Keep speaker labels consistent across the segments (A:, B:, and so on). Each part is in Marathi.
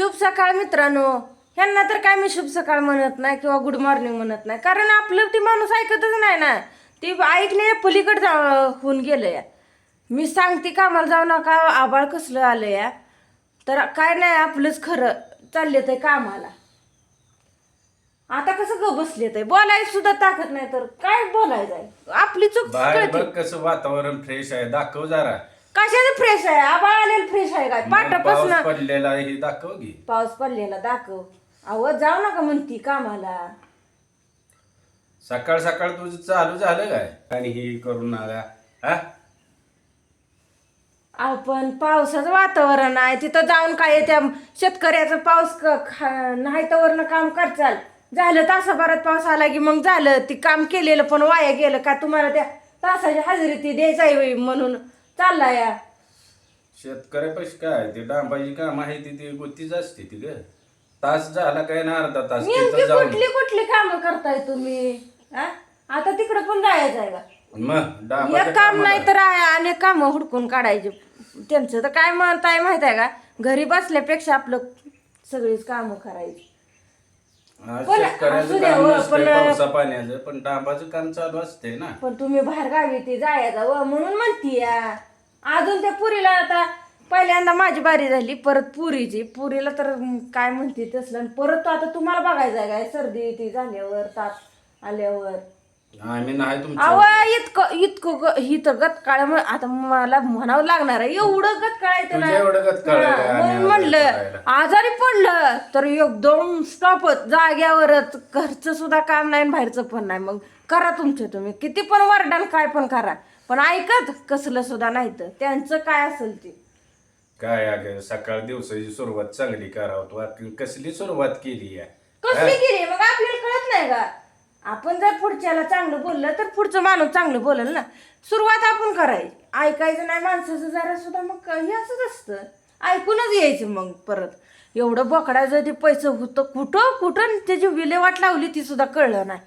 A: शुभ सकाळ मित्रांनो. ह्यांना तर काय मी शुभ सकाळ म्हणत नाही किंवा गुड मॉर्निंग म्हणत नाही. कारण आपलं ती माणूस ऐकतच नाही ना. ती ऐकले पलीकडे जा होऊन गेलं या मी सांगते कामाला जाऊ नका आबाळ कसलं आलं या तर काय नाही आपलंच खरं चालले ते कामाला. आता कसं ग बसले ते बोलायला सुद्धा ताकद नाही तर काय बोलायचं आहे? आपली चूक
B: बाहेर
A: कळते.
B: बघ कसं वातावरण फ्रेश आहे. दाखव जरा.
A: कशाचं फ्रेश आहे? आबाळ आलेलं फ्रेश आहे काय? पाटापासून
B: पाऊस पडलेला हे दाखव की.
A: पाऊस पडलेला दाखव. अहो जाऊ नका म्हणती कामाला.
B: सकाळ सकाळ तुझं चालू झालं काय? आणि हे करून आला. हा?
A: आपण पावसाचं वातावरण आहे. तिथं जाऊन काय त्या शेतकऱ्याचं पाऊस क- खा- नाही तवरनं काम करचाल झालं तासाभरात पाऊस आला की मग झालं. ती काम केलेलं पण वाया गेलं का तुम्हाला त्या तासाची हजेरी ती द्यायचा म्हणून. चालला या
B: शेतकऱ्यापाशी काय? ते डांबाची काम आहे ती ती गोतीच असते ती ग. तास झाला काय ना अर्धा तास
A: नेमकी
B: तिथं जाऊन.
A: कुठली कुठली कामं करताय तुम्ही? हा? आता तिकडं पण जायचं आहे का
B: मग
A: एक काम नाही तर आहे अनेक काम हुडकून काढायचे. त्यांचं तर काय म्हणताय माहीत आहे का? घरी बसल्यापेक्षा आपलं सगळीच कामं करायची.
B: आज
A: पण
B: शेतकऱ्याचं
A: असू द्या
B: काम
A: हो,
B: नसतंय
A: पण-
B: पावसा पाण्याचं पण डांबाचं काम चालू असते ना.
A: पण तुम्ही बाहेर गावी ते जायचा व म्हणून म्हणती या अजून त्या पुरीला आता पहिल्यांदा माझी बारी झाली परत पुरीची. पुरीला तर काय म्हणते तसलं. आणि परत आता तुम्हाला बघायचं आहे काय? सर्दी ती झाल्यावर ताप आल्यावर.
B: आम्ही नाही तुमच्या
A: अव इतकं इतकं ग- इथं गतकाळ म- आता मला म्हणावं लागणार आहे. एवढं गतकाळ आहे
B: तुझ्या एवढं गतकाळ आहे? आम्ही
A: म्हणलं
B: आजारी
A: आजारी पडलं तर एकदम स्टॉपच जाग्यावरच. घरचं सुद्धा काम नाही आणि बाहेरचं पण नाही. मग करा तुमचं तुम्ही. किती पण वरडान काय पण करा. पण ऐकत कसलं सुद्धा नाही तर. त्यांचं काय असेल ते?
B: काय अगं सकाळ दिवसाची सुरुवात चांगली करावं तू. आता कसली सुरुवात केली आहे?
A: कसली केली मग आपल्याला कळत नाही का? आपण जर पुढच्याला चांगलं बोललं तर पुढचं माणूस चांगलं बोलल ना. सुरुवात आपण करायची. ऐकायचं नाही माणसाचं जरा सुद्धा मग हे असंच असतं. ऐकूनच यायचं मग परत. एवढं बोकडाचं ते पैसे होतं कुठं कुठं त्याची विल्हेवाट लावली ती सुद्धा कळलं नाही.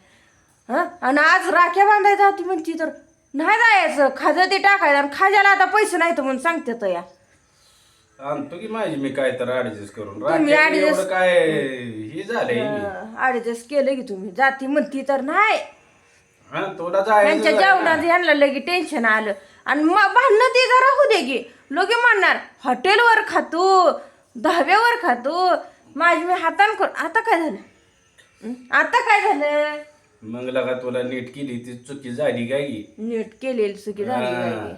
A: हं? आणि आज राख्या बांधायचा होती म्हणती तर. नाही जायचं खाजं ते टाकायचं आणि खाज्याला आता पैसे नाही तर म्हणून सांगते तर या.
B: आणतो की माझी मी काय तर ऍडजस्ट करून
A: तुम्ही
B: राखेल
A: adjust-
B: एवढं काय हे झालंय
A: ऍडजस्ट केलं की तुम्ही. जाती म्हणती तर नाही.
B: हा तुला जायचं
A: त्यांच्या
B: झालं
A: जेवणात यांना लगे टेन्शन आलं. आणि मग भांडणं ते जरा होऊ दे की. लोके म्हणणार हॉटेलवर खातो दहाव्यावर खातो. माझी मी हातान कर आता काय झालं? हं? आता काय झालं?
B: मग लगा तुला नीट केली ती चुकी झाली काय?
A: नीट केलेली चुकी झाली
B: हा.
A: बाई.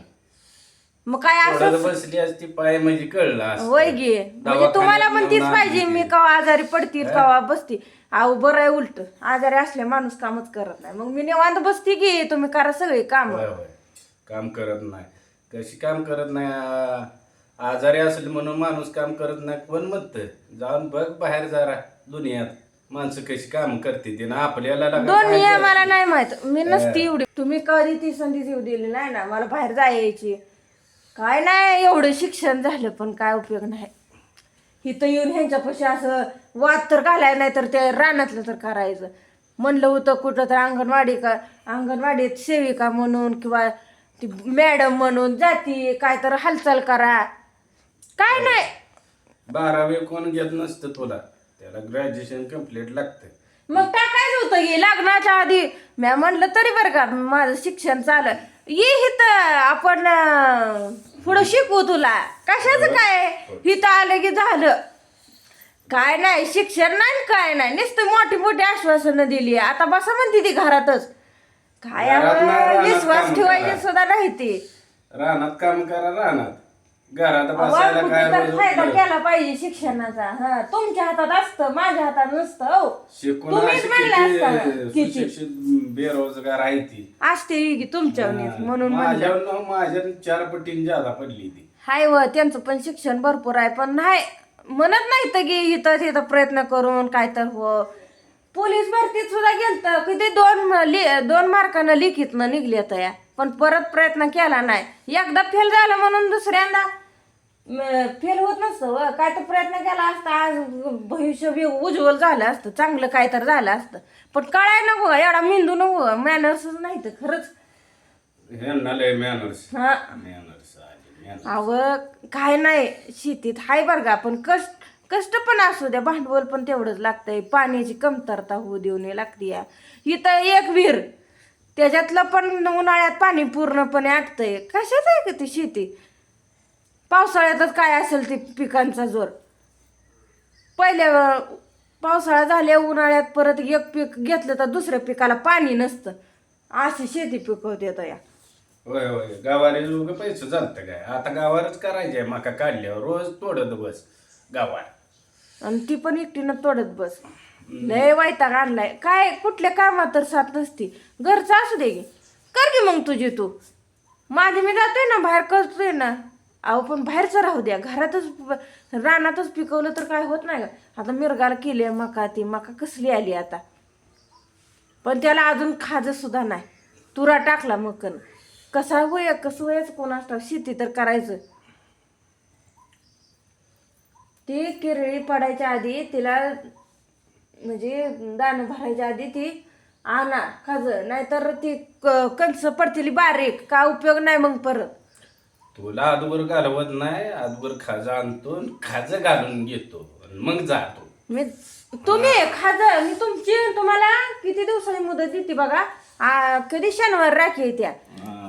A: मग काय
B: थोडं
A: असं
B: बसली असती पाय म्हणजे कळलं.
A: होय गे म्हणजे तुम्हाला पण तीच पाहिजे मी. कवा आजारी पडतील कवा बसती. अहो बरं आहे उलट. आजारी असल्या माणूस कामच करत नाही. मग मी निवांत बसते की तुम्ही करा सगळे काम?
B: होय होय. काम करत नाही. कशी काम करत नाही? आ- आजारी असेल म्हणून माणूस काम करत नाही. कोण म्हणत? जाऊन बघ बाहेर जरा दुनियात. माणसं कशी काम करते ते ना आपल्याला
A: दोन नियम? मला नाही माहीत. मी नसती एवढी. तुम्ही कधी ती संधी देऊ दिली नाही ना. मला बाहेर जायची. काय नाही एवढं शिक्षण झालं पण काय उपयोग नाही. इथं येऊन ह्यांच्यापाशी असं वाद तर घालाय नाही तर ते रानातलं तर करायचं. म्हणलं होतं कुठं तर अंगणवाडी का अंगणवाडीत सेविका म्हणून किंवा ती मॅडम म्हणून जाती काय तर हालचाल करा. काय नाही.
B: बारावी कोण घेत नसतं तुला. त्याला ग्रॅज्युएशन कंप्लीट लागतं
A: मग टाकायचं होतं? की लग्नाच्या आधी मी म्हणलं तरी बरं का माझं शिक्षण चालू आहे. ये इथं आपण अं, पुढं शिकवू तुला. कशाचं काय? इथं आलं की झालं. काय नाही शिक्षण नाही आणि काय नाही. नुसतं मोठी मोठी आश्वासनं दिली. आता बसा म्हणते ती घरातच. काय
B: घरात नाही,
A: अहो,
B: रानात
A: विश्वास
B: काम
A: ठेवायचे
B: करा.
A: सुद्धा नाही ते.
B: रानात काम करा रानात. घरात बसायला काय
A: फायदा? केला पाहिजे शिक्षणाचा हा. तुमच्या हातात असतं माझ्या हातात नसतं हो.
B: शिकून
A: तुम्हीच
B: अशी
A: म्हणलं असता
B: किती
A: किती?
B: सुशिक्षित बेरोजगार आहे ती.
A: असते की तुमच्या म्हणून म्हणलं.
B: माझ्या माझ्या चार पटीने जादा पडली ती.
A: हाय व त्यांचं पण शिक्षण भरपूर आहे पण नाही म्हणत नाही तर की इथं तिथं प्रयत्न करून काय तर हो. पोलीस भरतीत सुद्धा गेलत किती दोन लि- दोन मार्कानं लिखितनं निघले या. पण परत प्रयत्न केला नाही. एकदा फेल झालं म्हणून दुसऱ्यांदा फेल होत नसतं व. काय तर प्रयत्न केला असता आज भविष्य बी उज्ज्वल झालं असतं चांगलं काय तर झालं असतं. पण कळाय नको एवढा मेंदू नको. मॅनर्सच नाही तर खरंच.
B: मॅनर्स.
A: हा.
B: Manners manners.
A: अव काय नाही शेतीत हाय बरं का पण कष्ट कष्ट पण असू द्या भांडवल पण तेवढंच लागतंय. पाण्याची कमतरता होऊ देऊ नये लागते या. इथं एक विहीर त्याच्यातलं पण उन्हाळ्यात पाणी पूर्णपणे आटतंय. कशाच आहे का ती शेती? पावसाळ्यातच काय असेल ते पिकांचा जोर? पहिल्या पावसाळा झाल्या उन्हाळ्यात परत एक पीक घेतलं तर दुसऱ्या पिकाला पाणी नसतं. अशी शेती पिकवते आता या.
B: होय होय. गावाला लोक पैसे चालतं काय? आता गावावरच करायचे मका काढल्यावर. रोज तोडत बस गावात
A: आणि ती पण एकटीनं तोडत बस. लय वैताग आणलाय. काय कुठल्या कामात तर साथ नसती. घरचं असू दे की. कर की मग तुझी तू. माझी मी जातोय ना बाहेर करतोय ना. अहो पण बाहेरचं राहू द्या. घरातच रानातच पिकवलं तर काय होत नाही आता मिरगाला केली मका ती. मका कसली आली आता? पण त्याला अजून खाजंसुद्धा नाही. तुरा टाकला मकन. कसा होय कसं व्हायचं कोण असतं शेती तर करायचं. ती किरळी पडायच्या आधी तिला म्हणजे दाणं भरायच्या आधी ती आणा खाज. नाहीतर ती क- कणसं पडतील बारीक. का उपयोग नाही मग परत.
B: तुला आदूवर घालवत नाही आदूवर खाजा आणतो आणि खाजं घालून घेतो. आणि मग जातो.
A: मी तुम्ही खाज मी तुमची तुम्हाला किती दिवसांनी मुदत देते बघा. आ, कधी शनिवार राखी येत्या.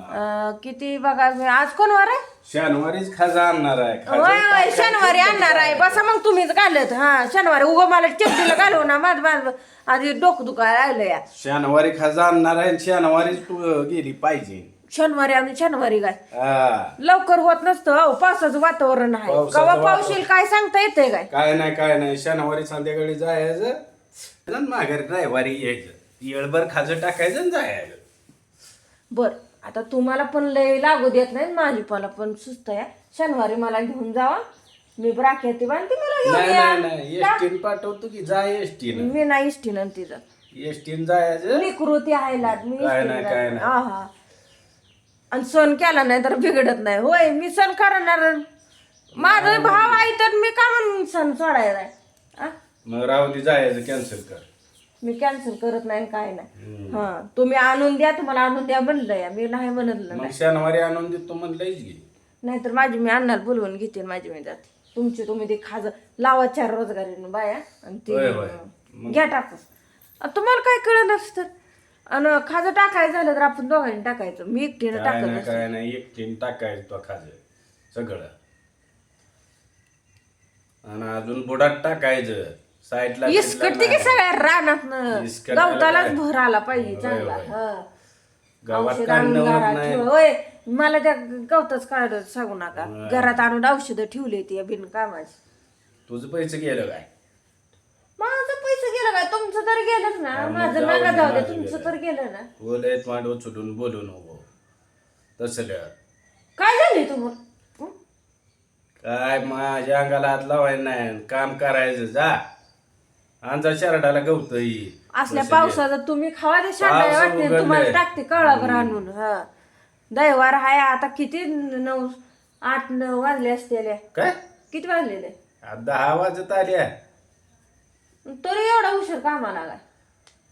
A: अं, किती बघा आज कोण वार आहे?
B: शनिवारीच खाजा आणणार आहे खाजा
A: होय होय शनिवारी आणणार आहे. बसा मग तुम्हीच घालत. हा शनिवारी उगं मला चिपटीला घालव ना माझ माझ आधी डोकं दुखायला राहिलं या.
B: शनिवारी खाजा आणणार आहे शनिवारीच तू गेली पाहिजे.
A: शनिवारी आणि शनिवारी काय?
B: हा.
A: लवकर होत नसतं अहो पावसाचं वातावरण आहे.
B: पावसाचं
A: कवा. पावशील काय सांगता येते काय?
B: काय नाही काय नाही. शनिवारी संध्याकाळी जायचं आणि माघारी रविवारी यायचं. येळभर खाजं टाकायचं आणि जायचं.
A: बर. आता तुम्हाला पण लय लागू देत नाही माझी मला पण सुस्त आहे. शनिवारी मला घेऊन जावा. मी राखी येते बांधते मला घेऊन
B: नाही
A: या.
B: नाही एसटीन पाठवतो की जा एसटीन.
A: मी नाही इष्टीन तिचं
B: एसटीन जायचं?
A: विकृती आहे लाड मी
B: काय
A: इष्टीनं
B: नाही,
A: जाते.
B: काय नाही.
A: हा हा. आणि सण केला नाही तर बिघडत नाही. होय मी सण करणार. माझा भाव आहे तर मी का म्हणून सण सोडायला? आहे? आ?
B: मग राहू दे जायचं कॅन्सल कर.
A: मी कॅन्सल करत नाही काय नाही. हा तुम्ही आणून द्या तुम्हाला आणून द्या म्हणलं या मी नाही म्हणलं
B: मग शनिवारी आणून देतो म्हणलंच घे
A: नाहीतर माझी मी अन्नाला बोलवून घेते आणि माझी मी जाते. तुमची तुम्ही ते खाज लावा चार रोजगारीनं बाया आणि
B: होय, होय.
A: ते घ्या टाकून. आणि तुम्हाला काय कळलं नसतं आणि खाजं टाकायचं झालं तर आपण दोघांनी टाकायचं. मी एकटीनं
B: काय
A: टाकत
B: नाही काय नाही. एकटीन टाकायचं तो खाज. सगळं. आणि अजून बुडात टाकायचं. साईडला
A: इसकटते की सगळ्या रानात
B: इसकटायला
A: गवतालाच? भर आला पाहिजे
B: होय,
A: चांगला.
B: होय.
A: हा.
B: गावात
A: औषध घरात
B: नाही.
A: ठेव. होय मला त्या गवताच काढ सांगू नका. घरात आणून औषधं ठेवली ती बिनकामाची.
B: तुझं पैसे गेलं काय?
A: माझं पैसे गेलं काय? तुमचं तर गेलंच ना.
B: हा,
A: माझं
B: दे,
A: जाऊ दे. तुमचं
B: गेलं.
A: तर गेलं ना.
B: बोलायत मांडव सुटून बोलू नको. तसलं
A: काय झाले तुम्हाला हं?
B: काय माझ्या अंगाला हात लावायला नाही. काम करायचं जा. आमचा शरडाला गवत
A: असल्या पावसाचं तुम्ही खावा ते वाटते. तुम्हाला टाकते कळाभर आणून हा. दैवार हाय आता किती नऊ आठ नऊ वाजले असतेले.
B: काय?
A: किती वाजलेले?
B: दहा वाजत आल्या.
A: तरी एवढा उशीर कामाला काय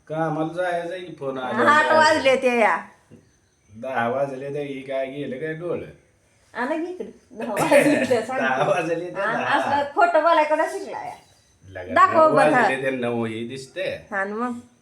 B: कामाला जायचं की फोन
A: आठ
B: आला
A: वाजले ते या.
B: दहा वाजले तर ही काय गेलं काय डोळ?
A: आणा की इकडे. दहा वाजले ते.
B: दहा वाजले तर दहा.
A: असलं खोटं बोलायकडे शिकला या दाखव
B: ही दिसते
A: हा न मग.